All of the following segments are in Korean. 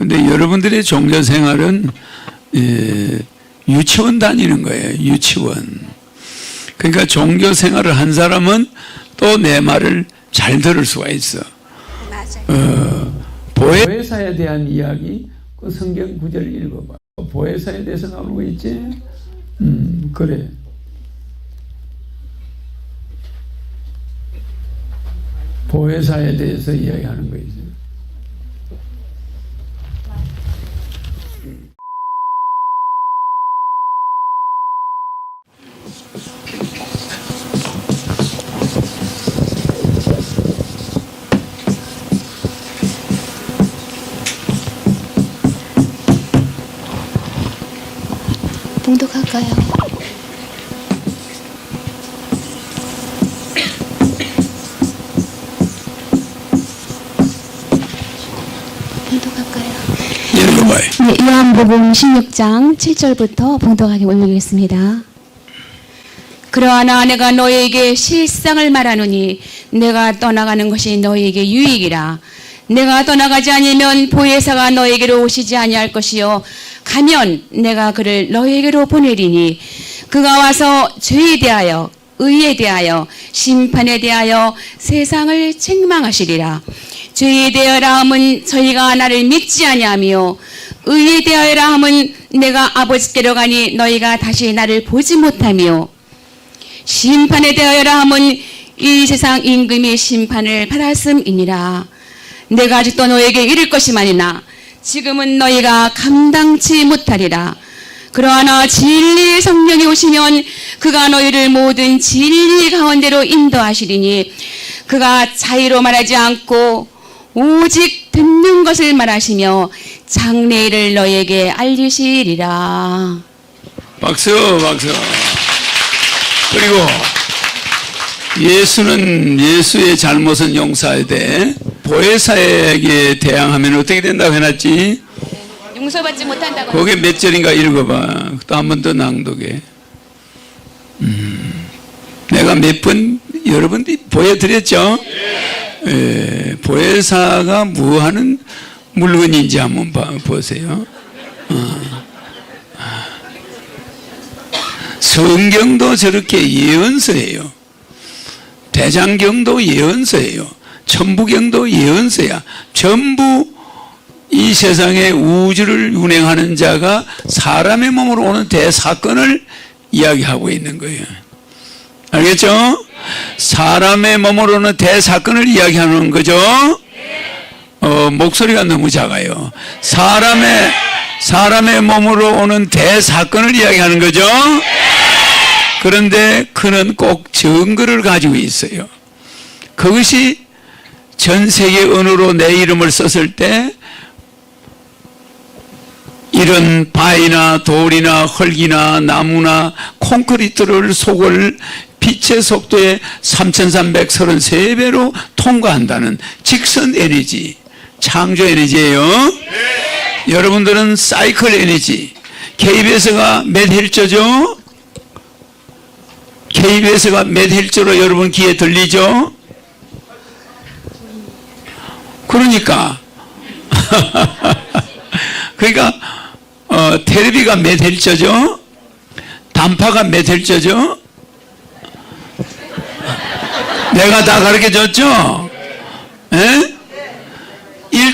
근데 여러분들의 종교 생활은 예, 유치원 다니는 거예요. 유치원. 그러니까 종교 생활을 한 사람은 또 내 말을 잘 들을 수가 있어. 맞아요. 보혜사에 대한 이야기 그 성경 구절 읽어봐. 보혜사에 대해서 나오는 거 있지? 음 그래. 보혜사에 대해서 이야기하는 거 있지. 봉독할까요? 5. 네, 요한복음 16장 7절부터 봉독하게 올리겠습니다. 그러하나 내가 너희에게 실상을 말하노니 내가 떠나가는 것이 너희에게 유익이라 내가 떠나가지 아니면 보혜사가 너희에게로 오시지 아니할 것이요 가면 내가 그를 너희에게로 보내리니 그가 와서 죄에 대하여 의에 대하여 심판에 대하여 세상을 책망하시리라 죄에 대하여 라함은 저희가 나를 믿지 아니하며 의에 대하여라 함은 내가 아버지께로 가니 너희가 다시 나를 보지 못하며 심판에 대하여라 함은 이 세상 임금의 심판을 받았음이니라. 내가 아직도 너에게 이를 것이만이나 지금은 너희가 감당치 못하리라. 그러하나 진리의 성령이 오시면 그가 너희를 모든 진리 가운데로 인도하시리니 그가 자의로 말하지 않고 오직 듣는 것을 말하시며 장래일을 너희에게 알리시리라. 박수, 박수. 그리고 예수는 예수의 잘못은 용서해야 돼. 보혜사에게 대항하면 어떻게 된다고 해놨지? 용서받지 못한다고. 거기에 몇 절인가 읽어봐. 또 한 번 더 낭독해. 음, 내가 몇 번 여러분들이 보여드렸죠? 예, 보혜사가 무하는 물건인지 한번 봐, 보세요. 어. 아. 성경도 저렇게 예언서예요. 대장경도 예언서예요. 천부경도 예언서야. 전부 이 세상의 우주를 운행하는 자가 사람의 몸으로 오는 대사건을 이야기하고 있는 거예요. 알겠죠? 사람의 몸으로 오는 대사건을 이야기하는 거죠? 어, 목소리가 너무 작아요. 사람의, 사람의 몸으로 오는 대사건을 이야기하는 거죠? 그런데 그는 꼭 증거를 가지고 있어요. 그것이 전 세계 언어로 내 이름을 썼을 때 이런 바위나 돌이나 흙이나 나무나 콘크리트를 속을 빛의 속도에 3333배로 통과한다는 직선 에너지, 창조 에너지예요. 여러분들은 사이클 에너지. KBS가 몇 헬저죠? KBS가 몇 헬저로 여러분 귀에 들리죠? 그러니까 그러니까 어, 테레비가 몇 헬저죠? 단파가 몇 헬저죠? 내가 다 가르쳐 줬죠? 에?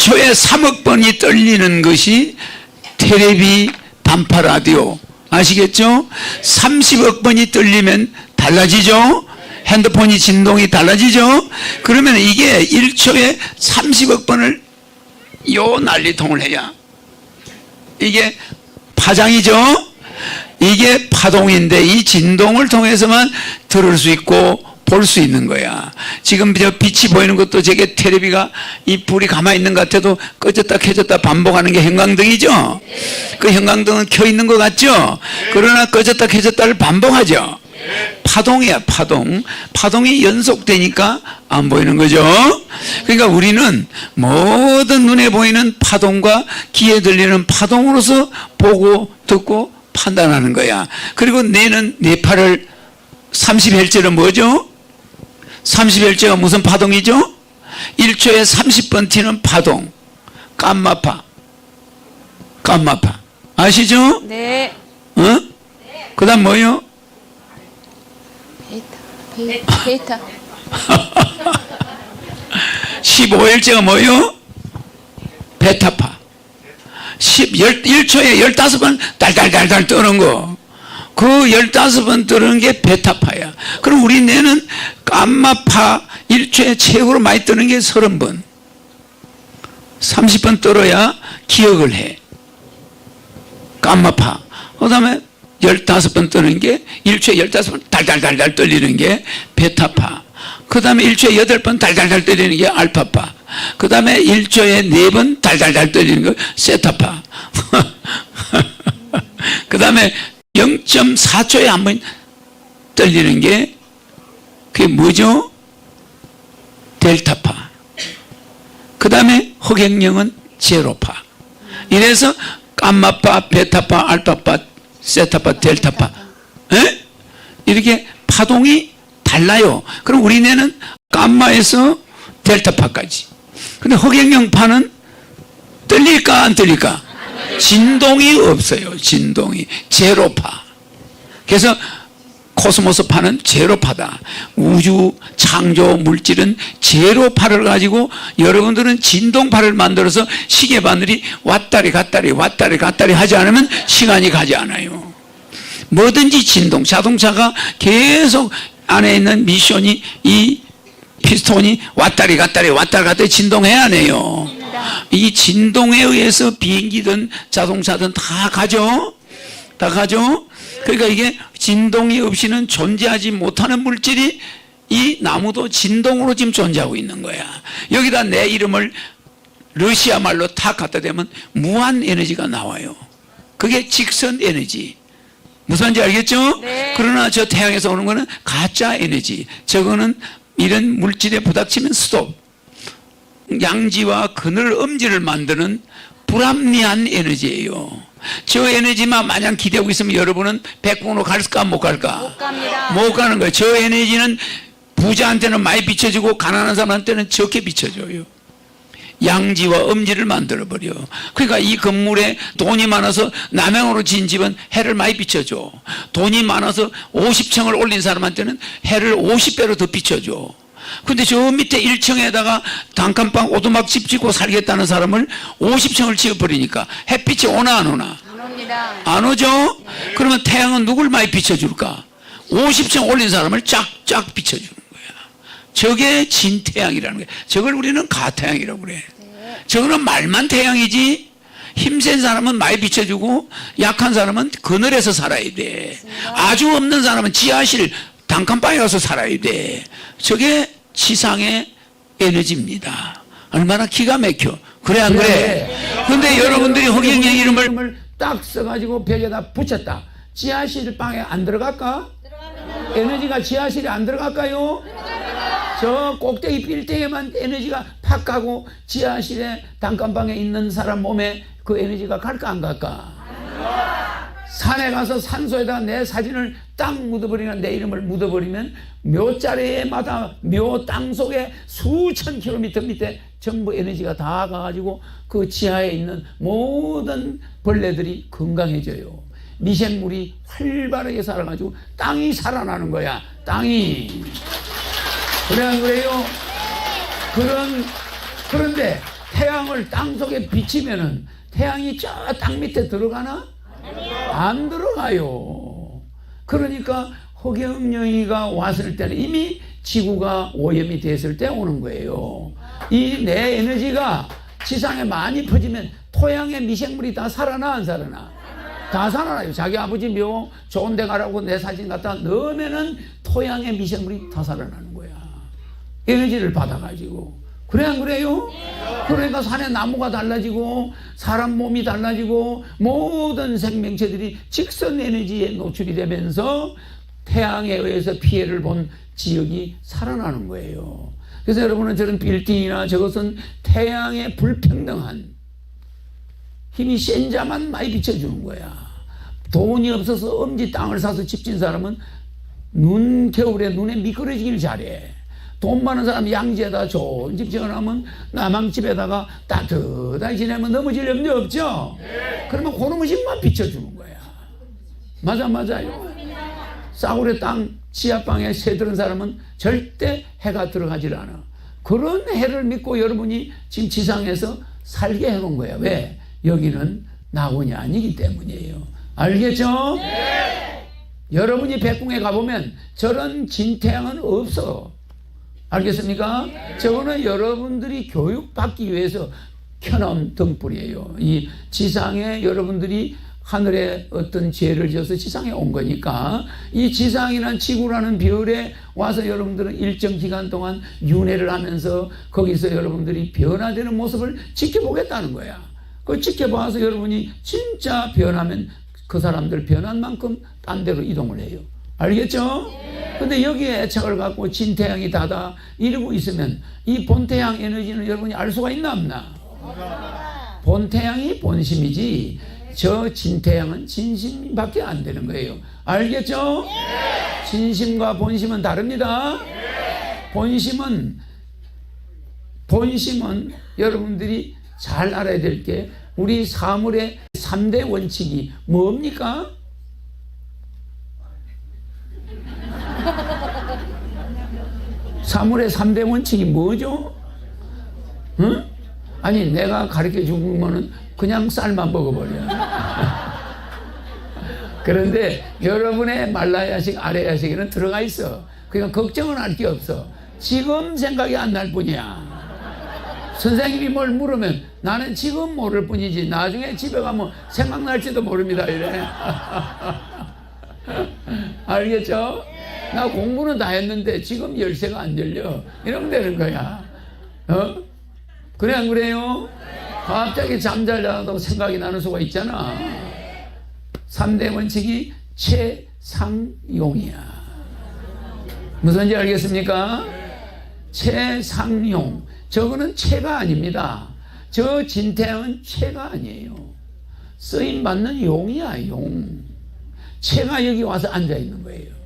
1초에 3억 번이 떨리는 것이 테레비 단파 라디오 아시겠죠? 30억 번이 떨리면 달라지죠? 핸드폰이 진동이 달라지죠? 그러면 이게 1초에 30억 번을 요 난리통을 해야 이게 파장이죠? 이게 파동인데 이 진동을 통해서만 들을 수 있고 볼 수 있는 거야. 지금 저 빛이 보이는 것도 저게 테레비가 이 불이 가만히 있는 것 같아도 꺼졌다 켜졌다 반복하는 게 형광등이죠? 그 형광등은 켜 있는 것 같죠? 그러나 꺼졌다 켜졌다를 반복하죠? 파동이야, 파동. 파동이 연속되니까 안 보이는 거죠. 그러니까 우리는 모든 눈에 보이는 파동과 귀에 들리는 파동으로서 보고 듣고 판단하는 거야. 그리고 뇌는 뇌파를 30헬제는 뭐죠? 30헬제가 무슨 파동이죠? 1초에 30번 튀는 파동. 깜마파. 감마파. 아시죠? 네. 어? 그 다음 뭐요? 베이타. 베이타. 15일째가 뭐요? 베타파. 10, 1초에 15번 달달달달 뜨는 거. 그 15번 뜨는 게 베타파야. 그럼 우리 뇌는 감마파 1초에 최고로 많이 뜨는 게 30번. 30번 떨어야 기억을 해. 감마파. 그 다음에 15번 뜨는 게 1초에 15번 달달달달 떨리는 게 베타파. 그 다음에 1초에 8번 달달달 떨리는 게 알파파. 그 다음에 1초에 4번 달달달 떨리는 거 세타파. 그 다음에 0.4초에 한 번 떨리는 게 그게 뭐죠? 델타파. 그 다음에 허경영은 제로파. 이래서 감마파, 베타파, 알파파, 세타파, 델타파. 에? 이렇게 파동이 달라요. 그럼 우리 뇌는 감마에서 델타파까지. 근데 허경영파는 떨릴까 안 떨릴까? 진동이 없어요. 진동이. 제로파. 그래서 코스모스파는 제로파다. 우주 창조 물질은 제로파를 가지고 여러분들은 진동파를 만들어서 시계바늘이 왔다리 갔다리 왔다리 갔다리 하지 않으면 시간이 가지 않아요. 뭐든지 진동, 자동차가 계속 안에 있는 미션이 이 피스톤이 왔다리 갔다리 왔다리 갔다리 진동해야 해요. 이 진동에 의해서 비행기든 자동차든 다 가죠. 다 가죠. 그러니까 이게 진동이 없이는 존재하지 못하는 물질이 이 나무도 진동으로 지금 존재하고 있는 거야. 여기다 내 이름을 러시아 말로 탁 갖다 대면 무한 에너지가 나와요. 그게 직선 에너지. 무슨 말인지 알겠죠? 네. 그러나 저 태양에서 오는 거는 가짜 에너지. 저거는 이런 물질에 부닥치면 스톱. 양지와 그늘 엄지를 만드는 불합리한 에너지예요. 저 에너지만 마냥 기대고 있으면 여러분은 백공으로 갈까 못 갈까? 못 갑니다. 못 가는 거예요. 저 에너지는 부자한테는 많이 비춰주고 가난한 사람한테는 적게 비춰줘요. 양지와 엄지를 만들어 버려. 그러니까 이 건물에 돈이 많아서 남양으로 지은 집은 해를 많이 비춰줘. 돈이 많아서 50층을 올린 사람한테는 해를 50배로 더 비춰줘. 근데 저 밑에 1층에다가 단칸방 오두막 집 짓고 살겠다는 사람을 50층을 지어버리니까 햇빛이 오나 안 오나? 안 옵니다. 안 오죠? 그러면 태양은 누굴 많이 비춰줄까? 50층 올린 사람을 쫙쫙 비춰주는 거야. 저게 진태양이라는 거야. 저걸 우리는 가태양이라고 그래. 저거는 말만 태양이지 힘센 사람은 많이 비춰주고 약한 사람은 그늘에서 살아야 돼. 아주 없는 사람은 지하실 단칸방에 가서 살아야 돼. 저게 지상의 에너지입니다. 얼마나 기가 막혀. 그래 안 그래? 근데 여러분들이 허경영 이름을 딱 써가지고 벽에다 붙였다. 지하실 방에 안 들어갈까? 에너지가 지하실에 안 들어갈까요? 저 꼭대기 빌딩에만 에너지가 팍 가고 지하실에 단칸방에 있는 사람 몸에 그 에너지가 갈까 안 갈까? 산에 가서 산소에다 내 사진을 딱 묻어버리면 내 이름을 묻어버리면 묘자리마다 묘 땅 속에 수천 킬로미터 밑에 전부 에너지가 다 가가지고 그 지하에 있는 모든 벌레들이 건강해져요. 미생물이 활발하게 살아가지고 땅이 살아나는 거야. 땅이. 그래 안 그래요? 그런 그런데 태양을 땅 속에 비치면은 태양이 저 땅 밑에 들어가나? 안 들어가요. 그러니까 허경영이가 왔을 때는 이미 지구가 오염이 됐을 때 오는 거예요. 이 내 에너지가 지상에 많이 퍼지면 토양의 미생물이 다 살아나 안 살아나? 다 살아나요. 자기 아버지 묘 좋은 데 가라고 내 사진 갖다 넣으면은 토양의 미생물이 다 살아나는 거야. 에너지를 받아가지고. 그래 안 그래요? 그러니까 산에 나무가 달라지고 사람 몸이 달라지고 모든 생명체들이 직선 에너지에 노출이 되면서 태양에 의해서 피해를 본 지역이 살아나는 거예요. 그래서 여러분은 저런 빌딩이나 저것은 태양의 불평등한 힘이 센 자만 많이 비춰주는 거야. 돈이 없어서 엄지 땅을 사서 집진 사람은 눈 겨울에 눈에 미끄러지길 잘해. 돈 많은 사람 양지에다 좋은 집 지어놓으면 남양집에다가 따뜻하게 지내면 넘어질 염려 없죠? 그러면 그놈의 집만 비춰주는 거야. 맞아, 맞아요. 싸구려 땅 지하방에 새들은 사람은 절대 해가 들어가질 않아. 그런 해를 믿고 여러분이 지금 지상에서 살게 해놓은 거야. 왜? 여기는 낙원이 아니기 때문이에요. 알겠죠? 여러분이 백궁에 가보면 저런 진태양은 없어. 알겠습니까? 저거는 여러분들이 교육받기 위해서 켜놓은 등불이에요. 이 지상에 여러분들이 하늘에 어떤 죄를 지어서 지상에 온 거니까 이 지상이란 지구라는 별에 와서 여러분들은 일정 기간 동안 윤회를 하면서 거기서 여러분들이 변화되는 모습을 지켜보겠다는 거야. 그걸 지켜봐서 여러분이 진짜 변하면 그 사람들 변한 만큼 딴 데로 이동을 해요. 알겠죠? 근데 여기에 애착을 갖고 진태양이 닫아 이러고 있으면 이 본태양 에너지는 여러분이 알 수가 있나 없나? 본태양이 본심이지 저 진태양은 진심밖에 안 되는 거예요. 알겠죠? 진심과 본심은 다릅니다. 본심은 본심은 여러분들이 잘 알아야 될 게 우리 사물의 3대 원칙이 뭡니까? 사물의 3대 원칙이 뭐죠? 응? 아니 내가 가르쳐 준 거는 그냥 쌀만 먹어버려. 그런데 여러분의 말라야식 아래야식에는 들어가 있어. 그러니까 걱정은 할 게 없어. 지금 생각이 안 날 뿐이야. 선생님이 뭘 물으면 나는 지금 모를 뿐이지 나중에 집에 가면 생각날지도 모릅니다 이래. 알겠죠? 나 공부는 다 했는데 지금 열쇠가 안 열려. 이러면 되는 거야. 어? 그래 안 그래요? 갑자기 잠잘자도 생각이 나는 수가 있잖아. 3대 원칙이 최상용이야. 무슨지 알겠습니까? 최상용. 저거는 최가 아닙니다. 저 진태양은 최가 아니에요. 쓰임 받는 용이야, 용. 최가 여기 와서 앉아 있는 거예요.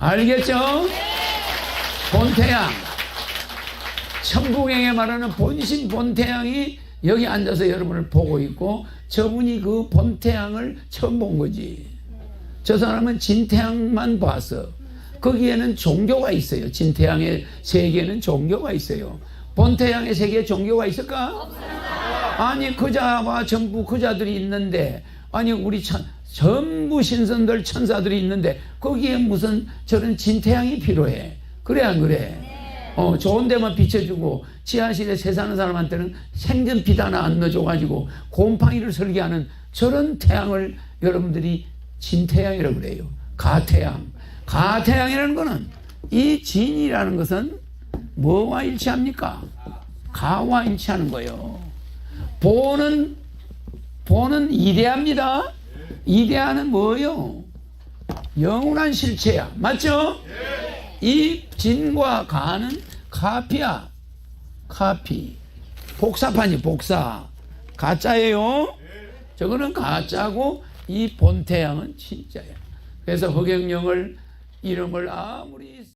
알겠죠? 본태양. 천부경에 말하는 본신 본태양이 여기 앉아서 여러분을 보고 있고 저분이 그 본태양을 처음 본 거지. 저 사람은 진태양만 봤어. 거기에는 종교가 있어요. 진태양의 세계에는 종교가 있어요. 본태양의 세계에 종교가 있을까? 아니 그자와 전부 그자들이 있는데 아니 우리 천, 전부 신선들 천사들이 있는데 거기에 무슨 저런 진태양이 필요해. 그래 안 그래? 어, 좋은 데만 비춰주고 지하실에 새 사는 사람한테는 생전 빛 하나 안 넣어줘가지고 곰팡이를 설계하는 저런 태양을 여러분들이 진태양이라고 그래요. 가태양. 가태양이라는 거는 이 진이라는 것은 뭐와 일치합니까? 가와 일치하는 거예요. 보는 보는 이데아입니다. 이데아는 뭐예요? 영원한 실체야. 맞죠? 이 진과 가는 카피야. 카피. 복사판이 복사. 가짜예요. 저거는 가짜고 이 본태양은 진짜야. 그래서 허경영을 이름을 아무리